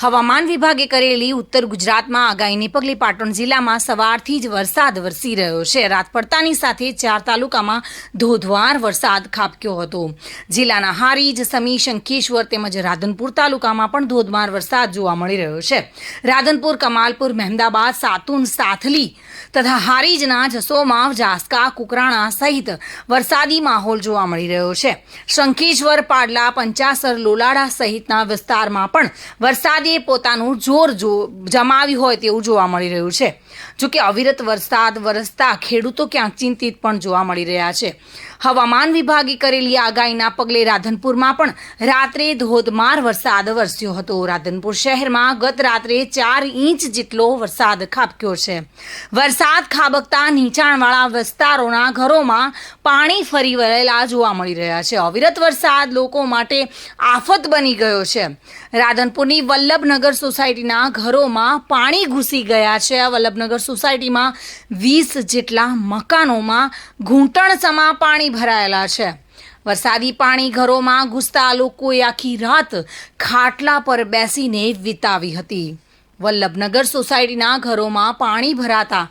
હવામાન વિભાગે કરેલી ઉત્તર ગુજરાતમાં આગાહીને પગલે પાટણ જિલ્લામાં સવારથી જ વરસાદ વરસી રહ્યો છે. રાત પડતાની સાથે ચાર તાલુકામાં ધોધવાર વરસાદ ખાબક્યો હતો. જિલ્લાના હારીજ, સમી, શંખેશ્વર તેમજ રાધનપુર તાલુકામાં પણ ધોધમાર વરસાદ જોવા મળી રહ્યો છે. રાધનપુર, કમાલપુર, મહેમદાબાદ, સાતુન, સાથલી તથા હારીજના જસોમાવ જાસકા કુકરાણા સહિત વરસાદી માહોલ જોવા મળી રહ્યો છે. શંખેશ્વર, પાડલા, પંચાસર લોલાડા સહિતના વિસ્તારમાં પણ વરસાદે પોતાનું જોર જો જમાવ્યું હોય તેવું જોવા મળી રહ્યું છે. જોકે અવિરત વરસાદ, વરસતા ખેડૂતો ક્યાંક ચિંતિત પણ જોવા મળી રહ્યા છે. હવામાન વિભાગે કરેલી આગાહીના પગલે રાધનપુરમાં પણ રાત્રે ધોધમાર વરસાદ વરસ્યો હતો. રાધનપુર શહેરમાં ગત રાત્રે ચાર ઇંચ જેટલો વરસાદ ખાબક્યો છે. વરસાદ ખાબકતા નીચાણવાળા વિસ્તારોના ઘરોમાં પાણી ફરી વળેલા જોવા મળી રહ્યા છે. અવિરત વરસાદ લોકો માટે આફત બની ગયો છે. રાધનપુરની વલ્લભનગર સોસાયટીના ઘરોમાં પાણી ઘૂસી ગયા છે. વલ્લભનગર સોસાયટીમાં વીસ જેટલા મકાનોમાં ઘૂંટણ સમા પાણી ભરાયેલા છે. વરસાદી પાણી ઘરોમાં ઘૂસતા લોકોએ આખી રાત ખાટલા પર બેસીને વિતાવી હતી. વલ્લભનગર સોસાયટીના ઘરોમાં પાણી ભરાતા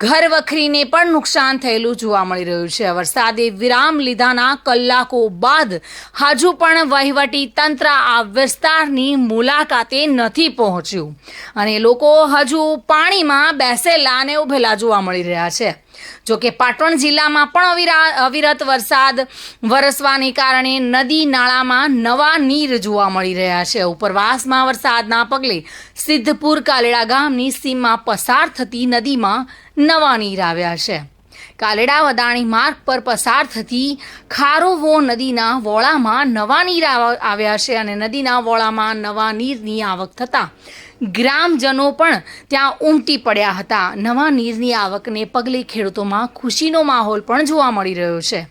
ઘર વખરીને પણ નુકસાન થયેલું જોવા મળી રહ્યું છે. વરસાદે વિરામ લીધાના કલાકો બાદ હજુ પણ વહીવટી તંત્ર આ વિસ્તારની મુલાકાતે નથી પહોંચ્યું. અને લોકો હજુ પાણીમાં બેસેલા અને ઉભેલા જોવા મળી રહ્યા છે. જોકે પાટણ જિલ્લામાં પણ અવિરત વરસાદ વરસવાને કારણે નદી નાળામાં નવા નીર જોવા મળી રહ્યા છે. ઉપરવાસમાં વરસાદના પગલે સિદ્ધપુર કાલેડા ગામની સીમમાં પસાર થતી નદીમાં નવા નીર આવ્યા છે. કાલેડા વદાણી માર્ગ પર પસાર થતી ખારોવો નદીના વોળામાં નવા નીર આવ્યા છે અને નદીના વોળામાં નવા નીરની આવક થતાં ગ્રામજનો પણ ત્યાં ઉમટી પડ્યા હતા. નવા નીરની આવકને પગલે ખેડૂતોમાં ખુશીનો માહોલ પણ જોવા મળી રહ્યો છે.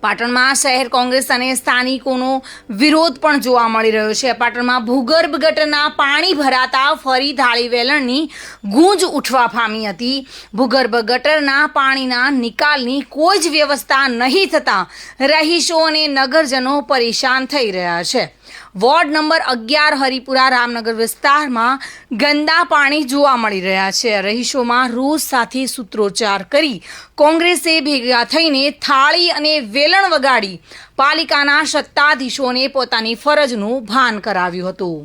પાટણમાં શહેર કોંગ્રેસ અને સ્થાનિકોનો વિરોધ પણ જોવા મળી રહ્યો છે. પાટણમાં ભૂગર્ભ ગટરના પાણી ભરાતા ફરી થાળી વેલણની ગૂંજ ઉઠવા પામી હતી. ભૂગર્ભ ગટરના પાણીના નિકાલની કોઈ જ વ્યવસ્થા નહીં થતાં રહીશો અને નગરજનો પરેશાન થઈ રહ્યા છે. વોર્ડ નંબર અગિયાર હરિપુરા રામનગર વિસ્તારમાં ગંદા પાણી જોવા મળી રહ્યા છે. રહીશોમાં રોજ સાથે સૂત્રોચ્ચાર કરી કોંગ્રેસે ભેગા થઈને થાળી અને વેલણ વગાડી પાલિકાના સત્તાધીશોને પોતાની ફરજનું ભાન કરાવ્યું હતું.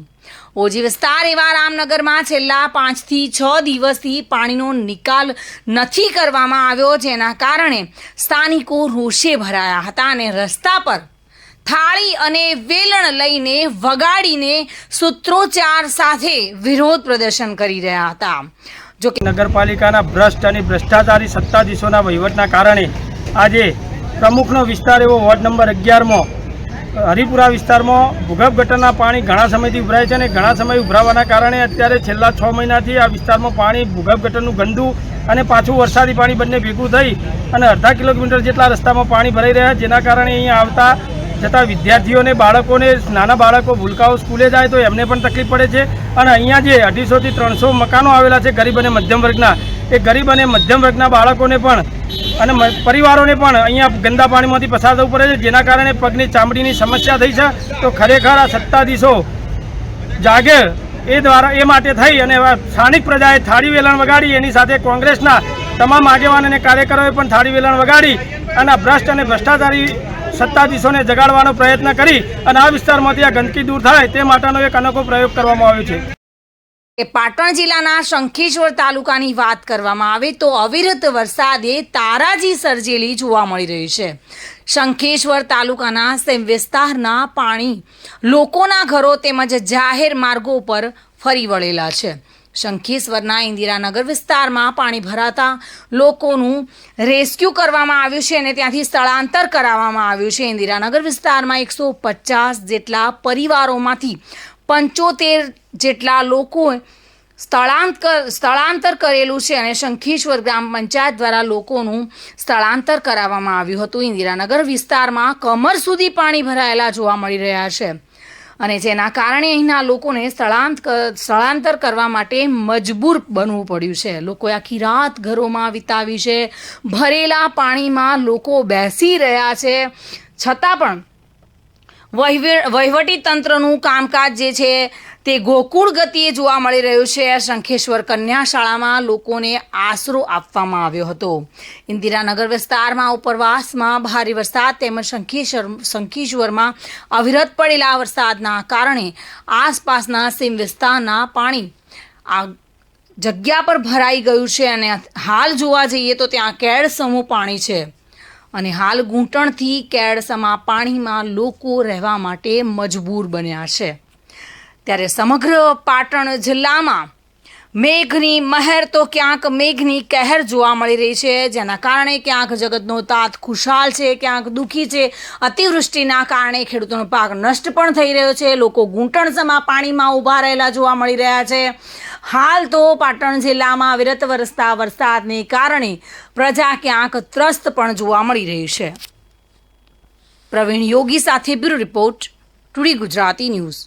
ઓજી વિસ્તાર એવા રામનગરમાં છેલ્લા પાંચથી છ દિવસથી પાણીનો નિકાલ નથી કરવામાં આવ્યો, જેના કારણે સ્થાનિકો રોષે ભરાયા હતા અને રસ્તા પર થાળી અને વેલણ લઈને વગાડીને સૂત્રોચ્ચાર સાથે વિરોધ પ્રદર્શન કરી રહ્યા હતા. જો કે નગરપાલિકાના ભ્રષ્ટ અને ભ્રષ્ટાચારી સત્તાધીશોના વહીવટના કારણે આજે પ્રમુખનો વિસ્તાર એવો વોર્ડ નંબર અગિયારમાં, હરિપુરા વિસ્તારમાં ભૂગર્ભ ગટરના પાણી ઘણા સમયથી ઉભરાય છે અને ઘણા સમય ઉભરાવાના કારણે અત્યારે છેલ્લા છ મહિનાથી આ વિસ્તારમાં પાણી, ભૂગર્ભ ગટરનું ગંદુ અને પાછું વરસાદી પાણી બંને ભેગું થઈ અને અડધા કિલોમીટર જેટલા રસ્તામાં પાણી ભરાઈ રહ્યા, જેના કારણે અહીંયા આવતા જતા વિદ્યાર્થીઓને, બાળકોને, નાના બાળકો ભૂલકાઓ સ્કૂલે જાય તો એમને પણ તકલીફ પડે છે. અને અહીંયા જે અઢીસોથી ત્રણસો મકાનો આવેલા છે ગરીબ અને મધ્યમ વર્ગના, એ ગરીબ અને મધ્યમ વર્ગના બાળકોને પણ અને પરિવારોને પણ અહીંયા ગંદા પાણીમાંથી પસાર થવું પડે છે. જેના કારણે પગની ચામડીની સમસ્યા થઈ છે. તો ખરેખર આ સત્તાધીશો જાગે એ દ્વારા, એ માટે થઈ અને સ્થાનિક પ્રજાએ થાળી વેલણ વગાડી, એની સાથે કોંગ્રેસના તમામ આગેવાન અને કાર્યકરોએ પણ થાળી વેલણ વગાડી અને ભ્રષ્ટ અને ભ્રષ્ટાચારી સત્તાધીશોને જગાડવાનો પ્રયત્ન કરી અને આ વિસ્તારમાંથી આ ગંદકી દૂર થાય તે માટેનો એક અનોખો પ્રયોગ કરવામાં આવ્યો છે. કે પાટણ જિલ્લાના શંખેશ્વર તાલુકાની વાત કરવામાં આવે તો અવિરત વરસાદે તારાજી સર્જેલી જોવા મળી રહી છે. શંખેશ્વર તાલુકાના સેમ વિસ્તારના પાણી લોકોના ઘરો તેમજ જાહેર માર્ગો પર ફરી વળેલા છે. શંખેશ્વરના ઇન્દિરાનગર વિસ્તારમાં પાણી ભરાતા લોકોનું રેસ્ક્યુ કરવામાં આવ્યું છે અને ત્યાંથી સ્થળાંતર કરાવવામાં આવ્યું છે. ઇન્દિરાનગર વિસ્તારમાં એકસો પચાસ જેટલા પરિવારોમાંથી પંચોતેર જેટલા લોકોએ સ્થળાંતર સ્થળાંતર કરેલું છે અને શંખેશ્વર ગ્રામ પંચાયત દ્વારા લોકોનું સ્થળાંતર કરાવવામાં આવ્યું હતું. ઇન્દિરાનગર વિસ્તારમાં કમર સુધી પાણી ભરાયેલા જોવા મળી રહ્યા છે. અને જેના કારણે અહીંના લોકોને સ્થળાંતર સ્થળાંતર કરવા માટે મજબૂર બનવું પડ્યું છે. લોકોએ આખી રાત ઘરોમાં વિતાવી છે. ભરેલા પાણીમાં લોકો બેસી રહ્યા છે. છતાં પણ વહીવટી તંત્રનું કામકાજ જે છે તે ગોકુળ ગતિએ જોવા મળી રહ્યું છે. શંખેશ્વર કન્યા શાળામાં લોકોને આશરો આપવામાં આવ્યો હતો. ઇન્દિરાનગર વિસ્તારમાં ઉપરવાસમાં ભારે વરસાદ તેમજ શંખેશ્વર શંખેશ્વરમાં અવિરત પડેલા વરસાદના કારણે આસપાસના સીમ વિસ્તારના પાણી આ જગ્યા પર ભરાઈ ગયું છે અને હાલ જોવા જઈએ તો ત્યાં કેળ સમૂહ પાણી છે. અને હાલ ઘૂંટણથી કેળસમાં પાણીમાં લોકો રહેવા માટે મજબૂર બન્યા છે. ત્યારે સમગ્ર પાટણ જિલ્લામાં મેઘની મહેર તો ક્યાંક મેઘની કહેર જોવા મળી રહી છે, જેના કારણે ક્યાંક જગતનો તાત ખુશાલ છે, ક્યાંક દુઃખી છે. અતિવૃષ્ટિના કારણે ખેડૂતોનો પાક નષ્ટ પણ થઈ રહ્યો છે, લોકો ઘૂંટણસમાં પાણીમાં ઊભા રહેલા જોવા મળી રહ્યા છે. હાલ તો પાટણ જિલ્લામાં વિરત વરસતા વરસાદને કારણે પ્રજા ક્યાંક ત્રસ્ત પણ જોવા મળી રહી છે. પ્રવીણ યોગી સાથે બ્યુરો રિપોર્ટ, ટુડી ગુજરાતી ન્યૂઝ.